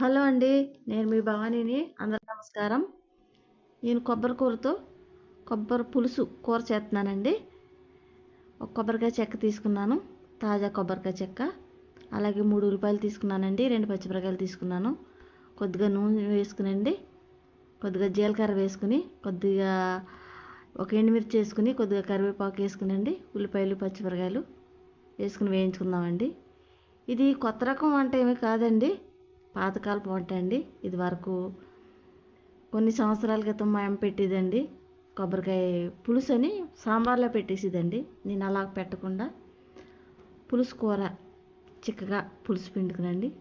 Hello అండి నేను మీ భవానీని అందరూ నమస్కారం. నేను కొబ్బరి కూరతో కొబ్బరి పులుసు కూర చేస్తున్నానండి. ఒక కొబ్బరికాయ చెక్క తీసుకున్నాను తాజా కొబ్బరికాయ చెక్క. అలాగే మూడు ఉల్లిపాయలు తీసుకున్నానండి రెండు పచ్చిమిరకాయలు తీసుకున్నాను. కొద్దిగా నూనె వేసుకునండి కొద్దిగా జీలకర్ర వేసుకుని కొద్దిగా ఒక ఎండుమిర్చి వేసుకుని కొద్దిగా కరివేపాకు వేసుకునండి ఉల్లిపాయలు పచ్చిమిరకాయలు వేసుకుని వేయించుకుందామండి. ఇది కొత్త రకం వంట ఏమీ కాదండి. పాతకాలపు వంట అండి. ఇది వరకు కొన్ని సంవత్సరాల క్రితం మా అమ్మ పెట్టేదండి. కొబ్బరికాయ పులుసు అని సాంబార్లో పెట్టేసేదండి. నేను అలా పెట్టకుండా పులుసు కూర చిక్కగా పులుసు పిండుకునండి.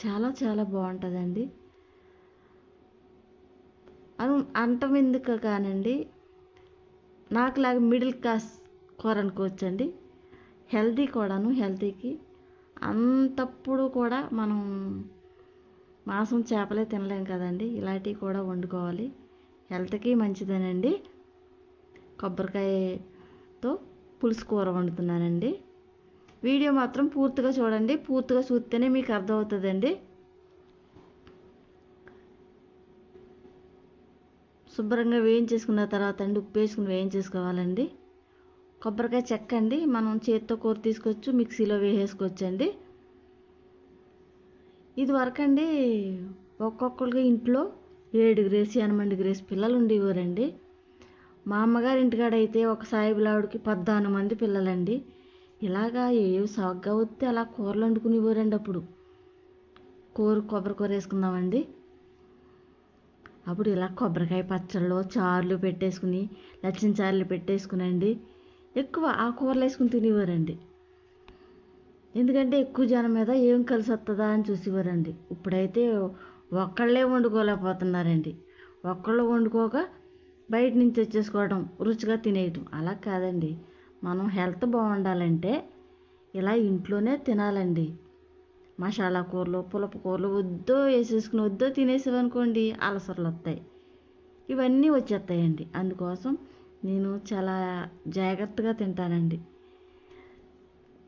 చాలా చాలా బాగుంటుందండి. అను అంటం ఎందుకు కానండి నాకులాగా మిడిల్ క్లాస్ కూర అనుకోవచ్చండి. హెల్తీ కూడాను హెల్తీకి అంతప్పుడు కూడా మనం మాంసం చేపలే తినలేం కదండి. ఇలాంటివి కూడా వండుకోవాలి. హెల్త్కి మంచిదేనండి. కొబ్బరికాయతో పులుసు కూర వండుతున్నానండి. వీడియో మాత్రం పూర్తిగా చూడండి. పూర్తిగా చూస్తేనే మీకు అర్థమవుతుందండి. శుభ్రంగా వేయించేసుకున్న తర్వాత అండి ఉప్పు వేసుకుని వేయించేసుకోవాలండి. కొబ్బరికాయ చెక్క అండి మనం చేతితో కూర తీసుకొచ్చు మిక్సీలో వేసేసుకోవచ్చండి. ఇది వరకండి ఒక్కొక్కరికి ఇంట్లో ఏడుగురేసి ఎనమండుగురేసి పిల్లలు ఉండేవారండి. మా అమ్మగారి ఇంటికాడైతే ఒక సాయిబులావిడికి పద్నాలుగు మంది పిల్లలండి. ఇలాగా ఏవి సాగ్గా వస్తే అలా కూరలు వండుకునేవారండి అప్పుడు. కూర కొబ్బరి కూర వేసుకుందామండి. అప్పుడు ఇలా కొబ్బరికాయ పచ్చళ్ళు చారులు పెట్టేసుకుని లచ్చిన చారులు పెట్టేసుకునండి. ఎక్కువ ఆ కూరలు వేసుకుని తినేవారండి. ఎందుకంటే ఎక్కువ జనం మీద ఏం కలిసి వస్తుందా అని చూసేవారండి ఇప్పుడైతే ఒక్కళ్ళే వండుకోలేకపోతున్నారండి. ఒక్కళ్ళు వండుకోక బయట నుంచి వచ్చేసుకోవడం రుచిగా తినేయటం అలా కాదండి. మనం హెల్త్ బాగుండాలంటే ఇలా ఇంట్లోనే తినాలండి. మసాలా కూరలు పులపు కూరలు వద్దో వేసేసుకుని వద్దో తినేసామనుకోండి అలసరలు వస్తాయి ఇవన్నీ వచ్చేస్తాయండి అందుకోసం నేను చాలా జాగ్రత్తగా తింటానండి.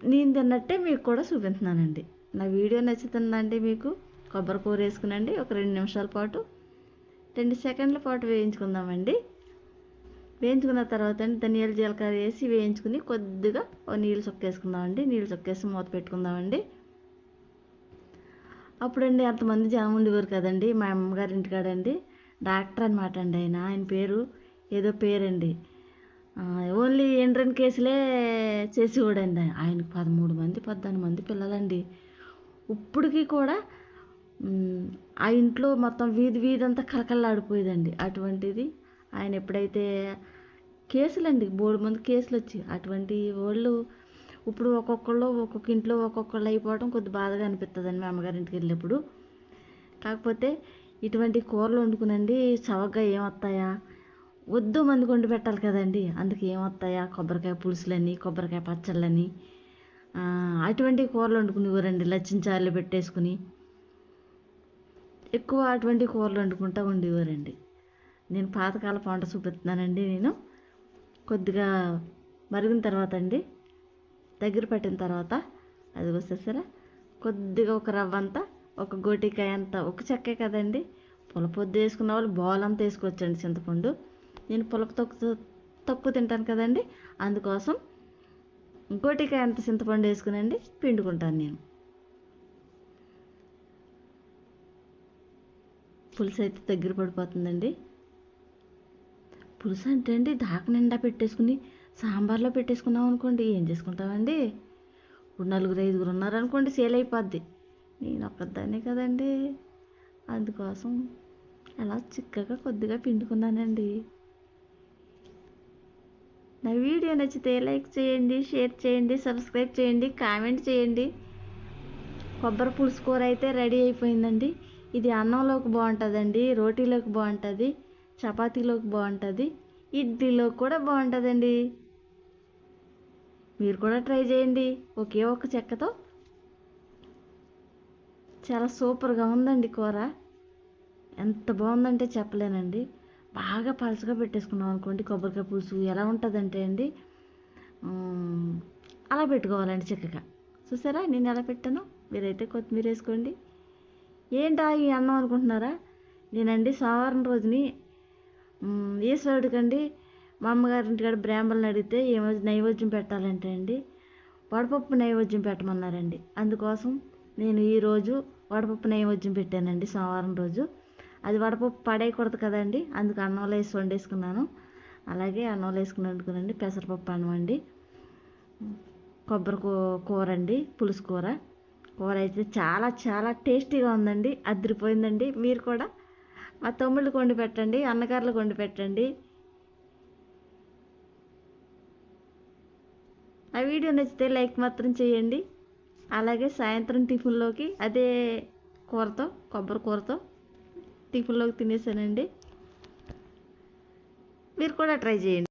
నేను తిన్నట్టే మీకు కూడా చూపిస్తున్నానండి నా వీడియో నచ్చుతుందండి మీకు కొబ్బరి కూర వేసుకునండి ఒక రెండు నిమిషాల పాటు రెండు సెకండ్ల పాటు వేయించుకుందామండి. వేయించుకున్న తర్వాత అండి ధనియాల జీలకర్ర వేసి వేయించుకుని కొద్దిగా ఓ నీళ్ళు చొక్కేసుకుందామండి. నీళ్ళు చొక్కేసి మూత పెట్టుకుందామండి. అప్పుడండి అంతమంది జనం ఉండేవారు కదండి మా అమ్మగారి ఇంటికాడండి డాక్టర్ అనమాట అండి ఆయన. ఆయన పేరు ఏదో పేరండి. ఓన్లీ ఎండ్రన్ కేసులే చేసేవాడండి ఆయనకు పదమూడు మంది పద్నాలుగు మంది పిల్లలండి. ఇప్పటికీ కూడా ఆ ఇంట్లో మొత్తం వీధి వీధి అంతా కలకల్లాడిపోయేదండి అటువంటిది ఆయన ఎప్పుడైతే కేసులండి బోడు మంది కేసులు వచ్చి అటువంటి వాళ్ళు ఇప్పుడు ఒక్కొక్కళ్ళు ఒక్కొక్క ఇంట్లో ఒక్కొక్కళ్ళు అయిపోవడం కొద్ది బాధగా అనిపిస్తుందండి మా అమ్మగారింటికి వెళ్ళినప్పుడు. కాకపోతే ఇటువంటి కూరలు వండుకునండి చవకగా ఏమొస్తాయా వద్దు మంది కొండి పెట్టాలి కదండి. అందుకే ఏమొస్తాయా కొబ్బరికాయ పులుసులని కొబ్బరికాయ పచ్చళ్ళని అటువంటి కూరలు వండుకునేవారండి లచ్చించారులు పెట్టేసుకుని ఎక్కువ అటువంటి కూరలు వండుకుంటూ ఉండేవారండి. నేను పాతకాల పంట చూపిస్తున్నానండి నేను. కొద్దిగా మరిగిన తర్వాత అండి దగ్గర పెట్టిన తర్వాత అది వచ్చేసరా కొద్దిగా ఒక రవ్వ అంతా ఒక గోటికాయ అంతా ఒక చెక్కే కదండి. పులపొద్దు వేసుకున్న వాళ్ళు బాల్ అంతా వేసుకోవచ్చండి చింతపండు. నేను పులప తక్కువ తక్కువ తింటాను కదండి. అందుకోసం గోటికాయ అంత చింతపండు వేసుకునండి పిండుకుంటాను నేను. పులుసు అయితే దగ్గర పడిపోతుందండి. పులుసు అంటే అండి దాక నిండా పెట్టేసుకుని సాంబార్లో పెట్టేసుకున్నాం అనుకోండి ఏం చేసుకుంటామండి? ఇప్పుడు నలుగురు ఐదుగురు ఉన్నారనుకోండి సేల్ అయిపోద్ది. నేను ఒక్కదాన్నే కదండి. అందుకోసం అలా చిక్కగా కొద్దిగా పిండుకున్నానండి. నా వీడియో నచ్చితే లైక్ చేయండి షేర్ చేయండి సబ్స్క్రైబ్ చేయండి కామెంట్ చేయండి. కొబ్బరి పులుసు కూర అయితే రెడీ అయిపోయిందండి. ఇది అన్నంలోకి బాగుంటుందండి రోటీలోకి బాగుంటుంది చపాతీలోకి బాగుంటుంది ఇడ్లీలోకి కూడా బాగుంటుందండి. మీరు కూడా ట్రై చేయండి ఒకే ఒక చెక్కతో. చాలా సూపర్గా ఉందండి కూర. ఎంత బాగుందంటే చెప్పలేనండి. బాగా పలచగా పెట్టేసుకున్నాం అనుకోండి కొబ్బరికాయ పులుసు ఎలా ఉంటుందంటే అండి అలా పెట్టుకోవాలండి చక్కగా. చూసారా? నేను ఎలా పెట్టాను? మీరైతే కొత్తిమీర వేసుకోండి. ఏంటా ఈ అన్నం అనుకుంటున్నారా? నేనండి సోమవారం రోజుని ఈశ్వరుడికండి మా అమ్మగారింటికాడ బ్రాహ్మణులు అడిగితే ఏమో నైవేద్యం పెట్టాలంటే అండి వడపప్పు నైవేద్యం పెట్టమన్నారండి. అందుకోసం నేను ఈరోజు వడపప్పు నైవేద్యం పెట్టానండి సోమవారం రోజు. అది వడపప్పు పడేయకూడదు కదండి. అందుకు అన్నంలో వేసి వండేసుకున్నాను. అలాగే అన్నంలో వేసుకుని వండుకునండి పెసరపప్పు అన్నం అండి. కొబ్బరి కూ- కూర అండి. పులుసు కూర. కూర అయితే చాలా చాలా టేస్టీగా ఉందండి. అదిరిపోయిందండి. మీరు కూడా? మా తమ్ముళ్ళు కొండి పెట్టండి. అన్నగారులు కొండి పెట్టండి. ఆ వీడియో నచ్చితే లైక్ మాత్రం చేయండి. అలాగే సాయంత్రం టిఫిన్లోకి అదే కూరతో కొబ్బరి కూరతో టిఫిన్లోకి తినేసానండి. మీరు కూడా ట్రై చేయండి.